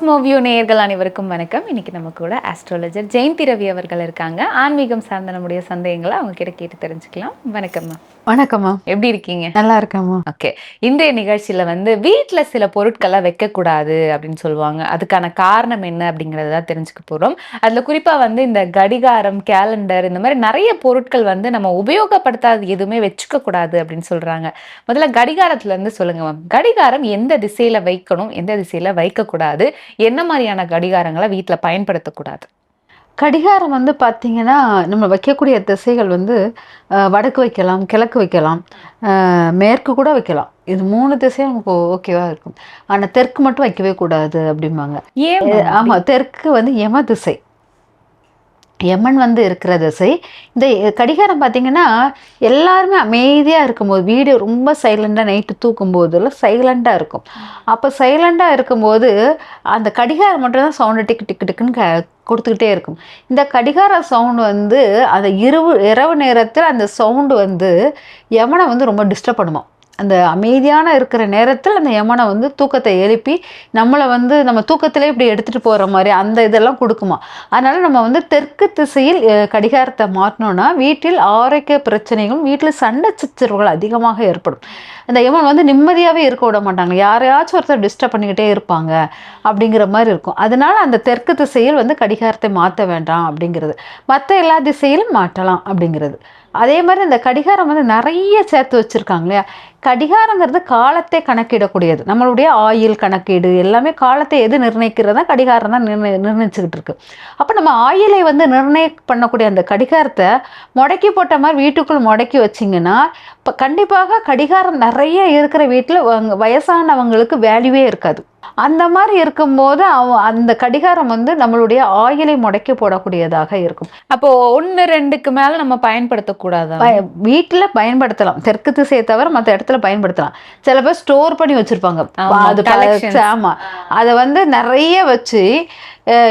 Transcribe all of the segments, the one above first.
Cosmoview நேயர்கள் அனைவருக்கும் வணக்கம். இன்னைக்கு நம்ம கூட ஆஸ்ட்ராலஜர் ஜெயந்தி ரவி அவர்கள் இருக்காங்க. ஆன்மீகம் சார்ந்த நம்முடைய சந்தேகங்களை அவங்க கிட்ட கேட்டு தெரிஞ்சுக்கலாம். வணக்கம்மா வணக்கம்மா எப்படி இருக்கீங்க? நல்லா இருக்கேம்மா ஓகே இன்றைய நிகழ்ச்சியில வந்து வீட்ல சில பொருட்களை வைக்கக்கூடாது அப்படின்னு சொல்லுவாங்க. அதுக்கான காரணம் என்ன அப்படிங்கறத தான் தெரிஞ்சுக்க போறோம். அதுல குறிப்பா வந்து இந்த கடிகாரம் கேலண்டர் இந்த மாதிரி நிறைய பொருட்கள் வந்து நம்ம உபயோகப்படுத்தாத எதுவுமே வச்சுக்க கூடாது அப்படின்னு சொல்றாங்க. முதல்ல கடிகாரத்துல இருந்து சொல்லுங்க மேம் கடிகாரம் எந்த திசையில வைக்கணும் எந்த திசையில வைக்கக்கூடாது என்ன மாதிரியான கடிகாரங்களை வீட்ல பயன்படுத்தக்கூடாது? கடிகாரம் வந்து பார்த்தீங்கன்னா நம்ம வைக்கக்கூடிய திசைகள் வந்து வடக்கு வைக்கலாம் கிழக்கு வைக்கலாம் மேற்கு கூட வைக்கலாம். இது மூணு திசையும் நமக்கு ஓகேவா இருக்கும். ஆனால் தெற்கு மட்டும் வைக்கவே கூடாது அப்படிம்பாங்க. ஏன்? ஆமாம் தெற்கு வந்து யம திசை. யமன் வந்து இருக்கிற திசை. இந்த கடிகாரம் பார்த்தீங்கன்னா எல்லாருமே அமைதியாக இருக்கும்போது வீடு ரொம்ப சைலண்டாக நைட்டு தூக்கும்போதெல்லாம் சைலண்டாக இருக்கும். அப்போ சைலண்டாக இருக்கும்போது அந்த கடிகாரம் மட்டும்தான் சவுண்டு டிக்கு டிக்கு டிக்குன்னு க கொடுத்துக்கிட்டே இருக்கும். இந்த கடிகார சவுண்டு வந்து அந்த இரவு இரவு நேரத்தில் அந்த சவுண்டு வந்து யமனை வந்து ரொம்ப டிஸ்டர்ப் பண்ணுமா அந்த அமைதியான இருக்கிற நேரத்தில் அந்த யமனை வந்து தூக்கத்தை எழுப்பி நம்மளை வந்து நம்ம தூக்கத்திலே இப்படி எடுத்துகிட்டு போகிற மாதிரி அந்த இதெல்லாம் கொடுக்குமா. அதனால் நம்ம வந்து தெற்கு திசையில் கடிகாரத்தை மாற்றினோன்னா வீட்டில் ஆரோக்கிய பிரச்சனைகளும் வீட்டில் சண்டை சச்சரவுகள் அதிகமாக ஏற்படும். அந்த யமன் வந்து நிம்மதியாகவே இருக்க விட மாட்டாங்க. யாரையாச்சும் ஒருத்தர் டிஸ்டர்ப் பண்ணிக்கிட்டே இருப்பாங்க அப்படிங்கிற மாதிரி இருக்கும். அதனால அந்த தெற்கு திசையில் வந்து கடிகாரத்தை மாற்ற வேண்டாம் அப்படிங்கிறது. மற்ற எல்லா திசையிலும் மாற்றலாம் அப்படிங்கிறது. அதே மாதிரி இந்த கடிகாரம் வந்து நிறைய சேர்த்து வச்சுருக்காங்க இல்லையா? கடிகாரங்கிறது காலத்தை கணக்கிடக்கூடியது. நம்மளுடைய ஆயில் கணக்கீடு எல்லாமே காலத்தை எது நிர்ணயிக்கிறதா கடிகாரம் தான் நிர்ணய நிர்ணயிச்சுக்கிட்டு இருக்கு. அப்போ நம்ம ஆயிலை வந்து நிர்ணய பண்ணக்கூடிய அந்த கடிகாரத்தை முடக்கி போட்ட மாதிரி வீட்டுக்குள் முடக்கி வச்சிங்கன்னா இப்போ கண்டிப்பாக கடிகாரம் நிறைய இருக்கிற வீட்டில் வயசானவங்களுக்கு வேல்யூவே இருக்காது. அந்த மாதிரி இருக்கும்போது அவ அந்த கடிகாரம் வந்து நம்மளுடைய ஆயிலை முடக்கி போடக்கூடியதாக இருக்கும். அப்போ ஒண்ணு ரெண்டுக்கு மேல நம்ம பயன்படுத்தக்கூடாதா? பய வீட்டில் பயன்படுத்தலாம். தெற்கு திசையை தவிர மற்ற இடத்துல பயன்படுத்தலாம். சில பேர் ஸ்டோர் பண்ணி வச்சிருப்பாங்க. அது collections. ஆமா. அதை வந்து நிறைய வச்சு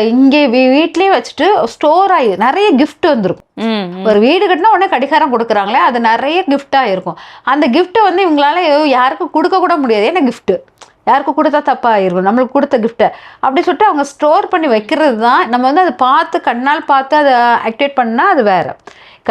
இங்கே வீட்லயே வச்சுட்டு ஸ்டோர் ஆகி நிறைய gift வந்துரும். ம், ம். ஒரு வீடு கட்டினா உடனே கடிகாரம் கொடுக்குறாங்களே அது நிறைய கிஃப்டாக இருக்கும். அந்த கிஃப்ட்டை வந்து இவங்களால யாருக்கும் கொடுக்க கூட முடியாது. ஏன்னா gift? யாருக்கும் கொடுத்தா தப்பாயிருக்கும். நம்மளுக்கு கொடுத்த கிஃப்ட்டை அப்படி சொல்லிட்டு அவங்க ஸ்டோர் பண்ணி வைக்கிறது தான் நம்ம வந்து அதை பார்த்து கண்ணால் பார்த்து அதை ஆக்டிவேட் பண்ணால் அது வேற.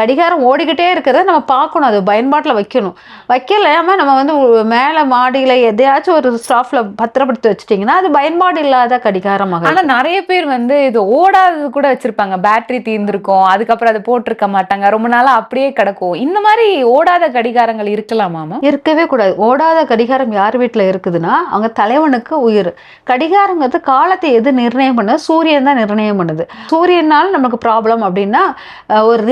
கடிகாரம் ஓடிக்கிட்டே இருக்கிறத நம்ம பார்க்கணும். அது பயன்பாட்டில் வைக்கணும். வைக்கலாம நம்ம வந்து மேலே மாடியில் எதையாச்சும் ஒரு ஸ்டாஃபில் பத்திரப்படுத்தி வச்சிட்டிங்கன்னா அது பயன்பாடு இல்லாத கடிகாரமாக ஆனா நிறைய பேர் வந்து இது ஓடாதது கூட வச்சிருப்பாங்க. பேட்டரி தீர்ந்திருக்கும். அதுக்கப்புறம் அதை போட்டிருக்க மாட்டாங்க. ரொம்ப நாளா அப்படியே கிடக்கும். இந்த மாதிரி ஓடாத கடிகாரங்கள் இருக்கலாமா மேம்? இருக்கவே கூடாது. ஓடாத கடிகாரம் யார் வீட்டில் இருக்குதுன்னா அவங்க தலைவனுக்கு உயிர். கடிகாரங்கிறது காலத்தை எது நிர்ணயம் பண்ணுது? சூரியன் தான் நிர்ணயம் பண்ணுது. சூரியனால் நமக்கு ப்ராப்ளம் அப்படின்னா ஒரு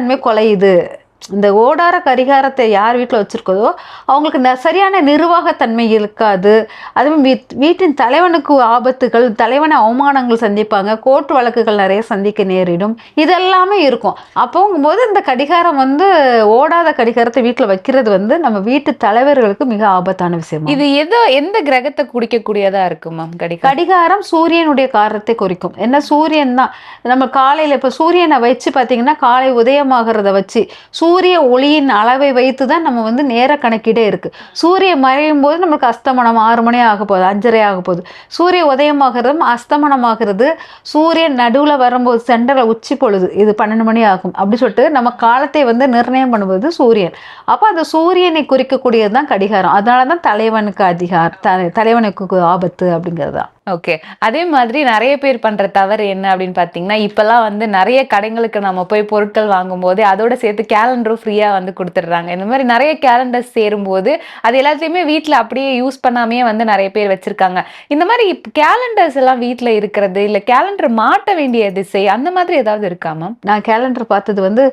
நிர்வாகத்தன்மை குலையுது. இந்த ஓடார கடிகாரத்தை யார் வீட்டில் வச்சுருக்கதோ அவங்களுக்கு ந- சரியான நிர்வாகத்தன்மை இருக்காது. அதுவும் வீட் வீட்டின் தலைவனுக்கு ஆபத்துகள் தலைவனை அவமானங்கள் சந்திப்பாங்க கோர்ட் வழக்குகள் நிறைய சந்திக்க நேரிடும். இதெல்லாமே இருக்கும். அப்போங்கும்போது இந்த கடிகாரம் வந்து ஓடாத கடிகாரத்தை வீட்டில் வைக்கிறது வந்து நம்ம வீட்டு தலைவர்களுக்கு மிக ஆபத்தான விஷயம். இது எதோ எந்த கிரகத்தை குடிக்கக்கூடியதா இருக்கு மேம் கடிகாரம்? கடிகாரம் சூரியனுடைய காரத்தை குறிக்கும். என்ன சூரியன் தான்? நம்ம காலையில் இப்போ சூரியனை வச்சு பார்த்தீங்கன்னா காலை உதயமாகிறத வச்சு சூரிய ஒளியின் அளவை வைத்து தான் நம்ம வந்து நேர கணக்கீடே இருக்குது சூரியன் மறையும் போது நம்மளுக்கு அஸ்தமனம் ஆறு மணி ஆக போகுது அஞ்சரை ஆக போகுது. சூரிய உதயமாகிறதும் அஸ்தமனமாகிறது சூரியன் நடுவில் வரும்போது சென்டரில் உச்சி பொழுது இது பன்னெண்டு மணி ஆகும் அப்படி சொல்லிட்டு நம்ம காலத்தை வந்து நிர்ணயம் பண்ணுவது சூரியன். அப்போ அந்த சூரியனை குறிக்கக்கூடியது தான் கடிகாரம். அதனால தான் தலைவனுக்கு அதிகாரம் தலைவனுக்கு ஆபத்து அப்படிங்கிறது தான் ஓகே அதே மாதிரி நிறைய பேர் பண்ற தவறு என்ன அப்படின்னு பாத்தீங்கன்னா இப்பெல்லாம் வந்து நிறைய கடைங்களுக்கு நம்ம போய் பொருட்கள் வாங்கும் போது அதோட சேர்த்து கேலண்டரும் ஃப்ரீயா வந்து கொடுத்துடுறாங்க. இந்த மாதிரி நிறைய கேலண்டர்ஸ் சேரும்போது அது எல்லாத்தையுமே வீட்டில் அப்படியே யூஸ் பண்ணாமே வந்து நிறைய பேர் வச்சிருக்காங்க. இந்த மாதிரி கேலண்டர்ஸ் எல்லாம் வீட்டில் இருக்கிறது இல்லை கேலண்டர் மாட்ட வேண்டிய திசை அந்த மாதிரி ஏதாவது இருக்கா மேம் நான் கேலண்டர் பார்த்தது வந்து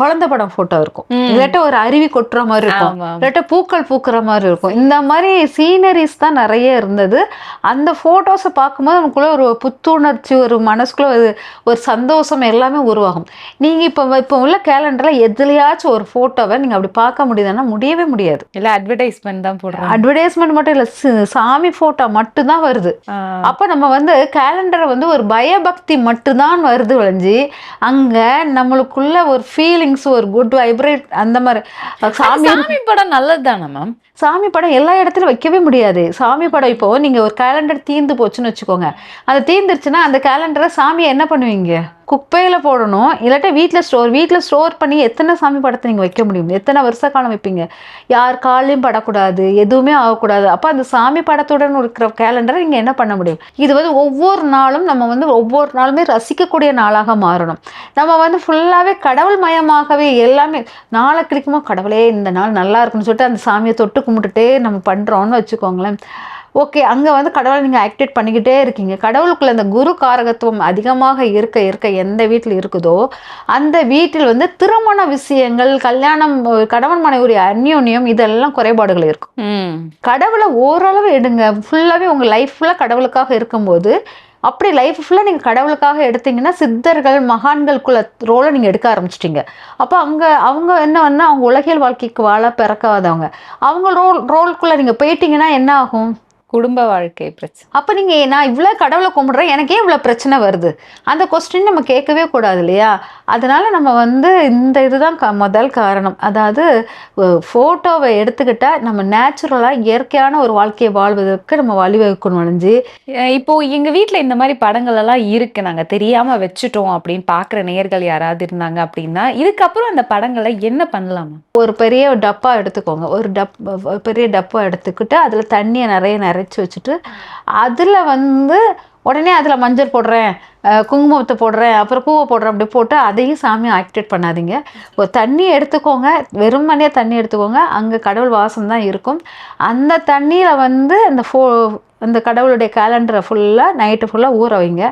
குழந்தை படம் போட்டோ இருக்கும். இல்லாட்ட ஒரு அருவி கொட்டுற மாதிரி இருக்கும். இல்லாட்ட பூக்கள் பூக்கிற மாதிரி இருக்கும். இந்த மாதிரி சீனரிஸ் தான் நிறைய இருந்தது. அந்த ஃபோட்டோஸை பார்க்கும்போது நமக்குள்ள ஒரு புத்துணர்ச்சி ஒரு மனசுக்குள்ள ஒரு ஒரு சந்தோஷம் எல்லாமே உருவாகும். நீங்கள் இப்போ இப்போ உள்ள கேலண்டரில் எதுலையாச்சும் ஒரு ஃபோட்டோவை நீங்கள் அப்படி பார்க்க முடியுதுன்னா முடியவே முடியாது. இல்ல அட்வர்டைஸ்மெண்ட் தான் போடுறாங்க. அட்வர்டைஸ்மெண்ட் மட்டும் இல்லை சாமி ஃபோட்டோ மட்டும்தான் வருது. அப்போ நம்ம வந்து கேலண்டரை வந்து ஒரு பயபக்தி மட்டும்தான் வருது வளைஞ்சு அங்கே நம்மளுக்குள்ள ஒரு ஃபீல் ஃபீலிங்ஸ் ஒரு குட் வைப்ரேட் அந்த மாதிரி. சாமி சாமி படம் நல்லது தானே மேம் சாமி படம் எல்லா இடத்துலையும் வைக்கவே முடியாது. சாமி படம் இப்போ நீங்க ஒரு கேலண்டர் தீந்து போச்சுன்னு வச்சுக்கோங்க. அது தீந்துருச்சுன்னா அந்த கேலண்டரை சாமியை என்ன பண்ணுவீங்க? குப்பையில போடணும். இல்லாட்டா வீட்டில் ஸ்டோர் வீட்டில் ஸ்டோர் பண்ணி எத்தனை சாமி படத்தை நீங்கள் வைக்க முடியும்? எத்தனை வருஷ காலம் வைப்பீங்க? யார் காலையும் படக்கூடாது எதுவுமே ஆகக்கூடாது. அப்போ அந்த சாமி படத்துடன் இருக்கிற கேலண்டரை நீங்கள் என்ன பண்ண முடியும்? இது வந்து ஒவ்வொரு நாளும் நம்ம வந்து ஒவ்வொரு நாளுமே ரசிக்கக்கூடிய நாளாக மாறணும். நம்ம வந்து ஃபுல்லாகவே கடவுள் மயமாகவே எல்லாமே நாளை கிடைக்குமோ கடவுளே இந்த நாள் நல்லா இருக்குன்னு சொல்லிட்டு அந்த சாமியை தொட்டு கும்பிட்டுட்டே நம்ம பண்ணுறோன்னு வச்சுக்கோங்களேன். ஓகே அங்கே வந்து கடவுளை நீங்கள் ஆக்டிவேட் பண்ணிக்கிட்டே இருக்கீங்க. கடவுளுக்குள்ள அந்த குரு காரகத்துவம் அதிகமாக இருக்க இருக்க எந்த வீட்டில் இருக்குதோ அந்த வீட்டில் வந்து திருமண விஷயங்கள் கல்யாணம் கணவன் மனைவியுடைய அந்யோன்யம் இதெல்லாம் குறைபாடுகள் இருக்கும். கடவுளை ஓரளவு எடுங்க. ஃபுல்லாகவே உங்கள் லைஃப் ஃபுல்லாக கடவுளுக்காக இருக்கும்போது அப்படி லைஃப் ஃபுல்லாக நீங்கள் கடவுளுக்காக எடுத்தீங்கன்னா சித்தர்கள் மகான்களுக்குள்ள ரோலை நீங்கள் எடுக்க ஆரம்பிச்சிட்டிங்க. அப்போ அங்கே அவங்க என்ன வந்து அவங்க உலகியல் வாழ்க்கைக்கு வாழ பிறக்காதவங்க. அவங்க ரோல் ரோலுக்குள்ளே நீங்கள் போயிட்டீங்கன்னா என்ன ஆகும்? குடும்ப வாழ்க்கை பிரச்சனை. அப்போ நீங்கள் நான் இவ்வளோ கடவுளை கும்பிட்றேன் எனக்கே இவ்வளோ பிரச்சனை வருது. அந்த கொஸ்டின் நம்ம கேட்கவே கூடாது இல்லையா? அதனால நம்ம வந்து இந்த இதுதான் க முதல் காரணம். அதாவது ஃபோட்டோவை எடுத்துக்கிட்டால் நம்ம நேச்சுரலாக இயற்கையான ஒரு வாழ்க்கையை வாழ்வதற்கு நம்ம வழிவகுக்கணும் அழிஞ்சு அஹ் இப்போ எங்க வீட்ல இந்த மாதிரி படங்கள் எல்லாம் இருக்கு. நாங்க தெரியாம வச்சுட்டோம் அப்படின்னு பாக்குற நேயர்கள் யாராவது இருந்தாங்க அப்படின்னா இதுக்கப்புறம் அந்த படங்களை என்ன பண்ணலாமா? ஒரு பெரிய டப்பா எடுத்துக்கோங்க. ஒரு டப் பெரிய டப்பா எடுத்துக்கிட்டு அதில் தண்ணியை நிறைய அரைச்சி வச்சுட்டு அதில் வந்து உடனே அதில் மஞ்சள் போடுறேன் குங்குமத்தை போடுறேன் அப்புறம் பூவை போடுறேன் அப்படி போட்டு அதையும் சாமி ஆக்டிவேட் பண்ணாதீங்க. ஒரு தண்ணி எடுத்துக்கோங்க வெறுமனே தண்ணி எடுத்துக்கோங்க அங்கே கடவுள் வாசம் தான் இருக்கும். அந்த தண்ணியில் வந்து அந்த ஃபோ அந்த கடவுளுடைய கேலண்டரை ஃபுல்லாக நைட்டு ஃபுல்லாக ஊற வைங்க.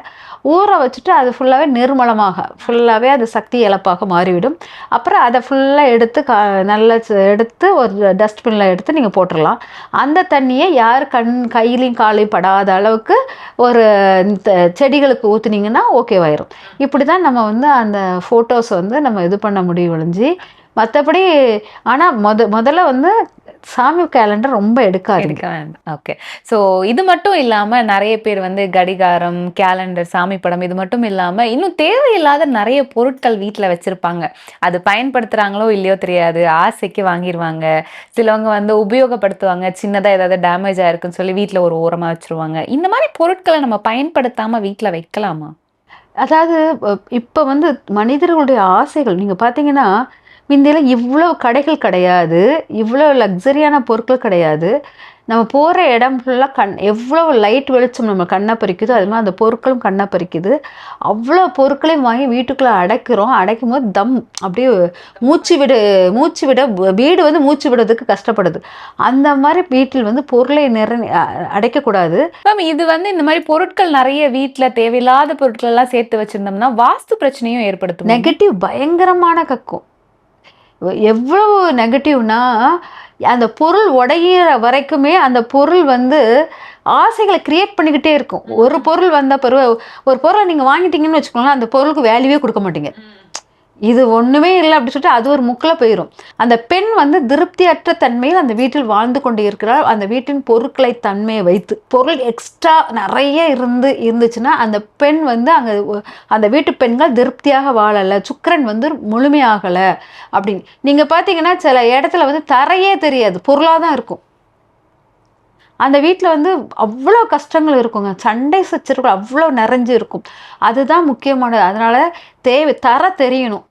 ஊற வச்சுட்டு அது ஃபுல்லாகவே நிர்மலமாக ஃபுல்லாகவே அது சக்தி இழப்பாக மாறிவிடும். அப்புறம் அதை ஃபுல்லாக எடுத்து கா நல்லா எடுத்து ஒரு டஸ்ட்பினில் எடுத்து நீங்கள் போட்டுடலாம் அந்த தண்ணியை யார் கண் கையிலையும் காலையும் படாத அளவுக்கு ஒரு செடிகளுக்கு ஊற்றுனீங்கன்னா ஓகேவாயிரும் இப்படி தான் நம்ம வந்து அந்த ஃபோட்டோஸ் வந்து நம்ம இது பண்ண முடியும் ஒழிஞ்சு. மற்றபடி ஆனால் முத முதல்ல வந்து சாமி கேலண்டர் ரொம்ப எடுக்காதீங்க. எடுக்க வேண்டாம். ஓகே ஸோ இது மட்டும் இல்லாம நிறைய பேர் வந்து கடிகாரம் கேலண்டர் சாமி படம் இது மட்டும் இல்லாம இன்னும் தேவையில்லாத நிறைய பொருட்கள் வீட்ல வச்சிருப்பாங்க. அது பயன்படுத்துறாங்களோ இல்லையோ தெரியாது. ஆசைக்கு வாங்கிடுவாங்க சிலவங்க வந்து உபயோகப்படுத்துவாங்க. சின்னதா ஏதாவது டேமேஜ் ஆயிருக்குன்னு சொல்லி வீட்ல ஒரு ஓரமா வச்சிருவாங்க. இந்த மாதிரி பொருட்களை நம்ம பயன்படுத்தாம வீட்ல வைக்கலாமா? அதாவது இப்போ வந்து மனிதர்களுடைய ஆசைகள் நீங்கள் பார்த்தீங்கன்னா முந்தியெல்லாம் இவ்வளோ கடைகள் கிடையாது. இவ்வளோ லக்ஸரியான பொருட்கள் கிடையாது. நம்ம போகிற இடம் ஃபுல்லாக கண் எவ்வளோ லைட் வெளிச்சம் நம்ம கண்ணை பறிக்குதோ அது மாதிரி அந்த பொருட்களும் கண்ணை பறிக்குது. அவ்வளோ பொருட்களையும் வாங்கி வீட்டுக்குள்ளே அடைக்கிறோம். அடைக்கும் போது தம் அப்படியே மூச்சு விடு மூச்சு விட வீடு வந்து மூச்சு விடுறதுக்கு கஷ்டப்படுது. அந்த மாதிரி வீட்டில் வந்து பொருளை நிறை அடைக்கக்கூடாது மேம் இது வந்து இந்த மாதிரி பொருட்கள் நிறைய வீட்ல தேவையில்லாத பொருட்கள் எல்லாம் சேர்த்து வச்சிருந்தோம்னா வாஸ்து பிரச்சனையும் ஏற்படுத்தும்? நெகட்டிவ் பயங்கரமான கக்கும். எவ்வளவு நெகட்டிவ்னா அந்த பொருள் உடையிற வரைக்குமே அந்த பொருள் வந்து ஆசைகளை கிரியேட் பண்ணிக்கிட்டே இருக்கும். ஒரு பொருள் வந்த பிறகு ஒரு பொருளை நீங்கள் வாங்கிட்டீங்கன்னு வச்சுக்கோங்களேன் அந்த பொருளுக்கு வேல்யூவே கொடுக்க மாட்டீங்க. இது ஒன்றுமே இல்லை அப்படின்னு சொல்லிட்டு அது ஒரு முக்கில் போயிடும் அந்த பெண் வந்து திருப்தியற்ற தன்மையில் அந்த வீட்டில் வாழ்ந்து கொண்டு இருக்கிறாள். அந்த வீட்டின் பொருட்களை தன்மையை வைத்து பொருள் எக்ஸ்ட்ரா நிறைய இருந்து இருந்துச்சுன்னா அந்த பெண் வந்து அங்கே அந்த வீட்டு பெண்கள் திருப்தியாக வாழலை சுக்கரன் வந்து முழுமையாகலை அப்படின்னு. நீங்கள் பார்த்தீங்கன்னா சில இடத்துல வந்து தரையே தெரியாது பொருளாக தான் இருக்கும். அந்த வீட்டில் வந்து அவ்வளோ கஷ்டங்கள் இருக்குங்க. சண்டை சச்சரவுகள் அவ்வளோ நிறைஞ்சு இருக்கும். அதுதான் முக்கியமானது. அதனால் தேவை தர தெரியணும்.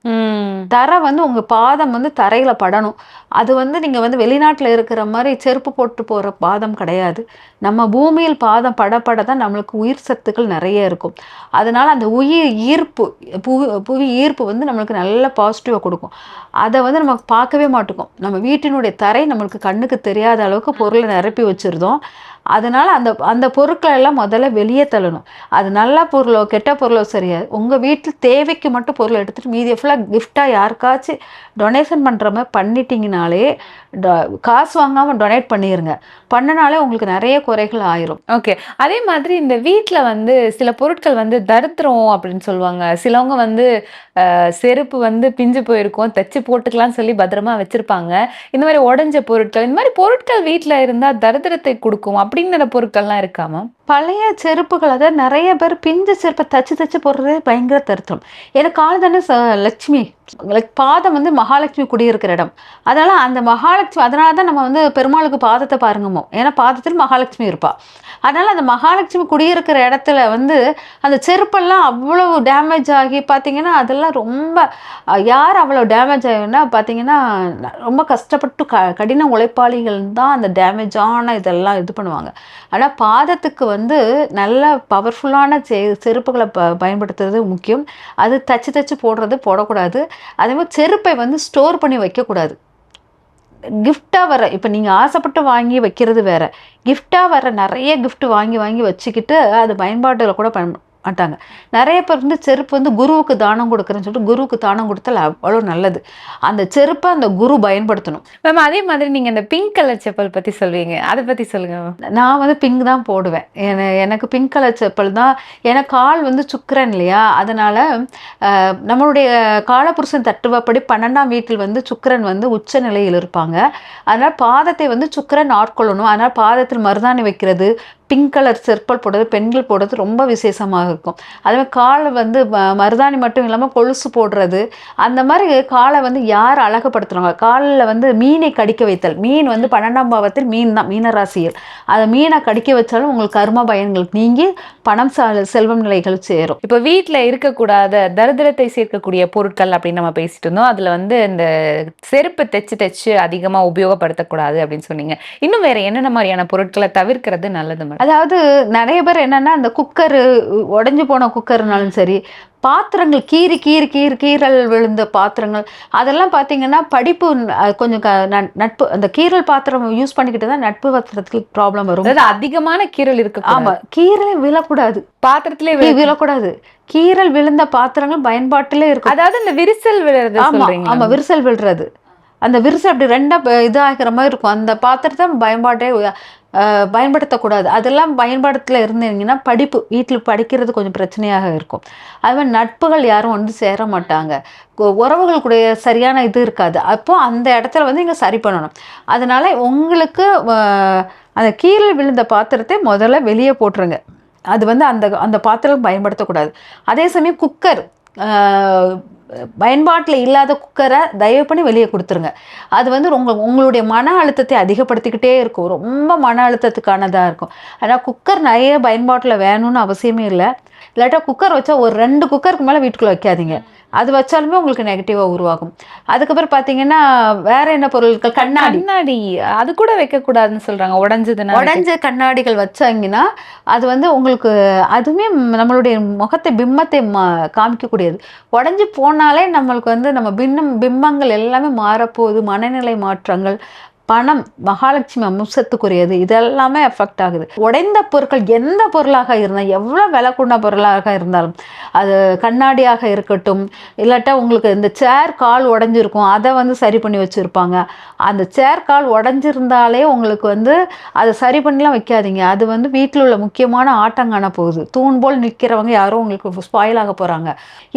தரை வந்து உங்கள் பாதம் வந்து தரையில் படணும். அது வந்து நீங்கள் வந்து வெளிநாட்டில் இருக்கிற மாதிரி செருப்பு போட்டு போகிற பாதம் கிடையாது. நம்ம பூமியில் பாதம் படப்பட தான் நம்மளுக்கு உயிர் சத்துக்கள் நிறைய இருக்கும். அதனால் அந்த உயிர் ஈர்ப்பு புவி புவி ஈர்ப்பு வந்து நம்மளுக்கு நல்ல பாசிட்டிவாக கொடுக்கும். அதை வந்து நம்ம பார்க்கவே மாட்டோம். நம்ம வீட்டினுடைய தரை நம்மளுக்கு கண்ணுக்கு தெரியாத அளவுக்கு பொருளை நிரப்பி வச்சுருந்தோம். அதனால் அந்த அந்த பொருட்களை எல்லாம் முதல்ல வெளியே தள்ளணும். அது நல்ல பொருளோ கெட்ட பொருளோ சரியாது உங்கள் வீட்டில் தேவைக்கு மட்டும் பொருளை எடுத்துகிட்டு மீதியை ஃபுல்லாக கிஃப்டாக யாருக்காச்சும் டொனேஷன் பண்ணுற மாதிரி பண்ணிட்டீங்கனாலே காசு வாங்காமல் டொனேட் பண்ணிடுங்க பண்ணனாலே உங்களுக்கு நிறைய குறைகள் ஆயிரும். ஓகே அதே மாதிரி இந்த வீட்டில் வந்து சில பொருட்கள் வந்து தருத்திரம் அப்படின்னு சொல்லுவாங்க. சிலவங்க வந்து செருப்பு வந்து பிஞ்சு போயிருக்கும் தைச்சு போட்டுக்கலாம்னு சொல்லி பத்திரமா வச்சிருப்பாங்க. இந்த மாதிரி உடஞ்ச பொருட்கள் இந்த மாதிரி பொருட்கள் வீட்டில் இருந்தால் தரித்திரத்தை கொடுக்கும் அப்படிங்கிற பொருட்கள்லாம் இருக்காமா பழைய செருப்புகள் அதை நிறைய பேர் பிஞ்ச செருப்பை தச்சு தச்சு போடுறது பயங்கர தருத்தம். ஏன்னா கால் தானே ச லட்சுமி லைக் பாதம் வந்து மகாலட்சுமி குடியிருக்கிற இடம். அதனால் அந்த மகாலட்சுமி அதனால தான் நம்ம வந்து பெருமாளுக்கு பாதத்தை பாருங்கமோ. ஏன்னா பாதத்தில் மகாலட்சுமி இருப்பாள் அதனால் அந்த மகாலட்சுமி குடியிருக்கிற இடத்துல வந்து அந்த செருப்பெல்லாம் அவ்வளவு டேமேஜ் ஆகி பார்த்திங்கன்னா அதெல்லாம் ரொம்ப யார் அவ்வளோ டேமேஜ் ஆகுன்னா பார்த்தீங்கன்னா ரொம்ப கஷ்டப்பட்டு க கடின உழைப்பாளிகள் தான் அந்த டேமேஜான இதெல்லாம் இது பண்ணுவாங்க. ஆனால் பாதத்துக்கு வந்து நல்ல பவர்ஃபுல்லான செ செருப்புகளை ப பயன்படுத்துறது முக்கியம். அது தச்சு தச்சு போடுறது போடக்கூடாது. அதே மாதிரி செருப்பை வந்து ஸ்டோர் பண்ணி வைக்கக்கூடாது. கிஃப்டாக வர இப்போ நீங்கள் ஆசைப்பட்டு வாங்கி வைக்கிறது வேறு. கிஃப்டாக வர நிறைய கிஃப்ட் வாங்கி வாங்கி வச்சுக்கிட்டு அது பயன்பாட்டில் கூட பயன் மாட்டாங்க. நிறைய பேர் வந்து செருப்பு வந்து குருவுக்கு தானம் கொடுக்குறேன்னு சொல்லிட்டு குருவுக்கு தானம் கொடுத்தால் அவ்வளோ நல்லது. அந்த செருப்பை அந்த குரு பயன்படுத்தணும். மேம் அதே மாதிரி நீங்க இந்த பிங்க் கலர் செப்பல் பத்தி சொல்வீங்க அதை பத்தி சொல்லுங்க மேம் நான் வந்து பிங்க் தான் போடுவேன். என எனக்கு பிங்க் கலர் செப்பல் தான் எனக்கு கால் வந்து சுக்கிரன் இல்லையா? அதனால் நம்மளுடைய காலபுருஷன் தட்டுவப்படி பன்னெண்டாம் வீட்டில் வந்து சுக்கிரன் வந்து உச்ச நிலையில் இருப்பாங்க. அதனால் பாதத்தை வந்து சுக்கிரன் ஆட்கொள்ளணும். அதனால் பாதத்தில் மருதாணி வைக்கிறது பிங்க் கலர் செருப்பல் போடுறது பெண்கள் போடுறது ரொம்ப விசேஷமாக இருக்கும். அதே மாதிரி காலை வந்து ம- மருதாணி மட்டும் இல்லாமல் கொலுசு போடுறது அந்த மாதிரி காலை வந்து யார் அழகுபடுத்துறாங்க? காலில் வந்து மீனை கடிக்க வைத்தல். மீன் வந்து பன்னெண்டாம் பாவத்தில் மீன் தான் மீனராசியில் அதை மீனை கடிக்க வச்சாலும் உங்களுக்கு கர்ம பயன்கள் நீங்கி பணம் செல்வம் நிலைகள் சேரும். இப்போ வீட்டில் இருக்கக்கூடாத தரித்திரத்தை சேர்க்கக்கூடிய பொருட்கள் அப்படின்னு நம்ம பேசிட்டு இருந்தோம். அதில் வந்து இந்த செருப்பு தைச்சு தைச்சு அதிகமாக உபயோகப்படுத்தக்கூடாது அப்படின்னு சொன்னீங்க. இன்னும் வேற என்னென்ன மாதிரியான பொருட்களை தவிர்க்கிறது நல்லது மேடம்? அதாவது நிறைய பேர் என்னன்னா அந்த குக்கரு உடைஞ்சு போன குக்கர்னாலும் சரி பாத்திரங்கள் கீறி கீறி கீறி கீறல் விழுந்த பாத்திரங்கள் அதெல்லாம் பார்த்தீங்கன்னா படிப்பு கொஞ்சம் நட்பு அந்த கீறல் பாத்திரம் யூஸ் பண்ணிக்கிட்டு தான் நட்பு பாத்திரத்துக்கு ப்ராப்ளம் வரும். அதாவது அதிகமான கீரல் இருக்கு ஆமா கீரல் விழக்கூடாது. பாத்திரத்திலே விழக்கூடாது. கீறல் விழுந்த பாத்திரங்கள் பயன்பாட்டிலே இருக்கும். அதாவது இந்த விரிசல் விழுறது ஆமா சொல்றீங்க ஆமா விரிசல் விழுறது. அந்த விரிசல் அப்படி ரெண்டாக இதாகிற இது ஆகிற மாதிரி இருக்கும். அந்த பாத்திரத்தை பயன்பாட்டே பயன்படுத்தக்கூடாது. அதெல்லாம் பயன்பாடத்தில் இருந்தீங்கன்னா படிப்பு வீட்டில் படிக்கிறது கொஞ்சம் பிரச்சனையாக இருக்கும். அது மாதிரி நட்புகள் யாரும் வந்து சேர மாட்டாங்க. உறவுகளுக்குடைய சரியான இது இருக்காது. அப்போ அந்த இடத்துல வந்து இங்கே சரி பண்ணணும். அதனால உங்களுக்கு அந்த கீழே விழுந்த பாத்திரத்தை முதல்ல வெளியே போட்டுருங்க. அது வந்து அந்த அந்த பாத்திரம் பயன்படுத்தக்கூடாது. அதே சமயம் குக்கர் பயன்பாட்டில் இல்லாத குக்கரை தயவு பண்ணி வெளியே கொடுத்துருங்க. அது வந்து உங்கள் உங்களுடைய மன அழுத்தத்தை அதிகப்படுத்திக்கிட்டே இருக்கும். ரொம்ப மன அழுத்தத்துக்கானதாக இருக்கும். ஆனால் குக்கர் நிறைய பயன்பாட்டில் வேணும்னு அவசியமே இல்லை. இல்லாட்டா குக்கர் வச்சா ஒரு ரெண்டு குக்கருக்கு மேலே வீட்டுக்குள்ளே வைக்காதீங்க. அது வச்சாலுமே உங்களுக்கு நெகட்டிவாக உருவாகும். அதுக்கப்புறம் பார்த்தீங்கன்னா வேற என்ன பொருட்கள் கண்ணாடி. கண்ணாடி. அது கூட வைக்க கூடாதுன்னு சொல்றாங்க. உடைஞ்சதுன்னா உடஞ்ச கண்ணாடிகள் வச்சாங்கன்னா அது வந்து உங்களுக்கு அதுவுமே நம்மளுடைய முகத்தை பிம்பத்தை காமிக்கக்கூடியது. உடஞ்சி போனாலே நம்மளுக்கு வந்து நம்ம பின்னம் பிம்பங்கள் எல்லாமே மாறப்போகுது. மனநிலை மாற்றங்கள் பணம் மகாலட்சுமி அம்சத்துக்குரியது. இதெல்லாமே எஃபெக்ட் ஆகுது. உடைந்த பொருட்கள் எந்த பொருளாக இருந்தால் எவ்வளோ விலை கொண்ட பொருளாக இருந்தாலும் அது கண்ணாடியாக இருக்கட்டும் இல்லாட்டா உங்களுக்கு இந்த சேர் கால் உடஞ்சிருக்கும் அதை வந்து சரி பண்ணி வச்சுருப்பாங்க. அந்த சேர் கால் உடஞ்சிருந்தாலே உங்களுக்கு வந்து அதை சரி பண்ணிலாம் வைக்காதீங்க. அது வந்து வீட்டில் உள்ள முக்கியமான ஆட்டங்கான போகுது. தூண் போல் நிற்கிறவங்க யாரும் உங்களுக்கு ஸ்பாயில் ஆக போகிறாங்க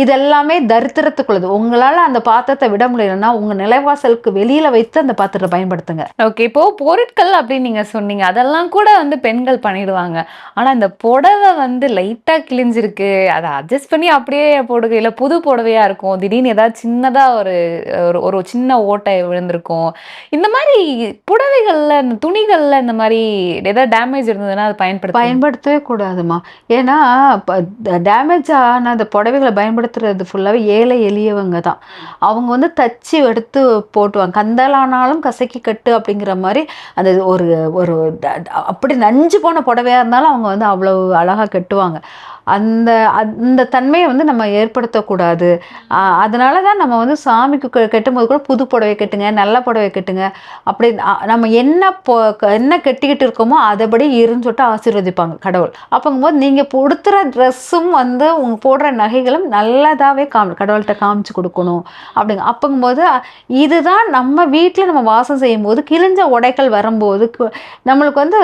இதெல்லாமே தரித்திரத்துக்குள்ளது. உங்களால் அந்த பாத்திரத்தை விட முடியலன்னா உங்கள் நிலைவாசலுக்கு வெளியில் வைத்து அந்த பாத்திரத்தை பயன்படுத்துங்க. ஓகே இப்போ பொருட்கள் அப்படின்னு நீங்கள் சொன்னீங்க. அதெல்லாம் கூட வந்து பெண்கள் பண்ணிடுவாங்க. ஆனால் இந்த புடவை வந்து லைட்டாக கிழிஞ்சிருக்கு. அதை அட்ஜஸ்ட் பண்ணி அப்படியே போடுக புது புடவையாக இருக்கும். திடீர்னு ஏதாவது சின்னதாக ஒரு ஒரு ஒரு சின்ன ஓட்டை விழுந்திருக்கும். இந்த மாதிரி புடவைகளில் இந்த துணிகளில் இந்த மாதிரி ஏதாவது டேமேஜ் இருந்ததுன்னா அது பயன்படுத்த பயன்படுத்தவே கூடாதுமா ஏன்னா டேமேஜ் ஆன அந்த புடவைகளை பயன்படுத்துறது ஃபுல்லாகவே ஏழை எளியவங்க தான். அவங்க வந்து தச்சு எடுத்து போட்டுவாங்க. கந்தலானாலும் கசக்கி கட்டு அப்படிங்கிற மாதிரி அந்த ஒரு ஒரு அப்படி நஞ்சு போன புடவையாக இருந்தாலும் அவங்க வந்து அவ்வளோ அழகாக கட்டுவாங்க. அந்த அந்த தன்மையை வந்து நம்ம ஏற்படுத்தக்கூடாது. அதனால தான் நம்ம வந்து சாமிக்கு கெட்டும்போது கூட புது புடவை கெட்டுங்க நல்ல புடவை கெட்டுங்க. அப்படி நம்ம என்ன பொ என்ன கட்டிக்கிட்டு இருக்கோமோ அதைபடி இருன்னு சொல்லிட்டு ஆசீர்வதிப்பாங்க கடவுள். அப்போங்கும்போது நீங்கள் கொடுத்துற ட்ரெஸ்ஸும் வந்து உங்க போடுற நகைகளும் நல்லதாகவே காமி கடவுள்கிட்ட காமிச்சு கொடுக்கணும். அப்படிங்க அப்போங்கும்போது இதுதான் நம்ம வீட்டில் நம்ம வாசம் செய்யும்போது கிழிஞ்ச உடைகள் வரும்போது நம்மளுக்கு வந்து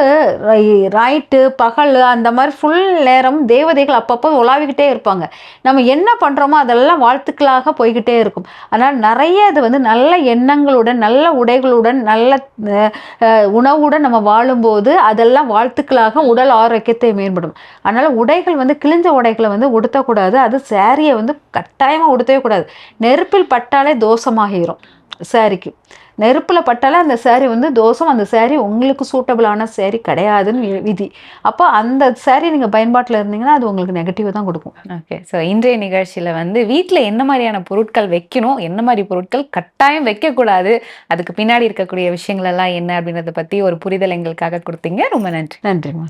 ரைட்டு பகல் அந்த மாதிரி ஃபுல் நேரம் தேவதை குழந்தைகள் அப்பப்போ உலாவிக்கிட்டே இருப்பாங்க. நம்ம என்ன பண்ணுறோமோ அதெல்லாம் வாழ்த்துக்களாக போய்கிட்டே இருக்கும். அதனால் நிறைய இது வந்து நல்ல எண்ணங்களுடன் நல்ல உடைகளுடன் நல்ல உணவுடன் நம்ம வாழும்போது அதெல்லாம் வாழ்த்துக்களாக உடல் ஆரோக்கியத்தை மேம்படும். அதனால் உடைகள் வந்து கிழிஞ்ச உடைகளை வந்து உடுத்தக்கூடாது. அது சேரீயை வந்து கட்டாயமாக உடுத்தவே கூடாது. நெருப்பில் பட்டாலே தோஷமாகிரும். சாரிக்கு. நெருப்பில் பட்டாலே அந்த saree வந்து தோஷம் அந்த saree உங்களுக்கு சூட்டபிளான saree கிடையாதுன்னு விதி. அப்போ அந்த saree நீங்கள் பயன்பாட்டில் இருந்தீங்கன்னா அது உங்களுக்கு நெகட்டிவ் தான் கொடுக்கும். ஓகே ஸோ இன்றைய நிகழ்ச்சியில வந்து வீட்ல என்ன மாதிரியான பொருட்கள் வைக்கணும் என்ன மாதிரி பொருட்கள் கட்டாயம் வைக்கக்கூடாது அதுக்கு பின்னாடி இருக்கக்கூடிய விஷயங்கள் எல்லாம் என்ன அப்படின்றத பத்தி ஒரு புரிதல் எங்களுக்காக கொடுத்தீங்க. ரொம்ப நன்றி. நன்றிம்மா.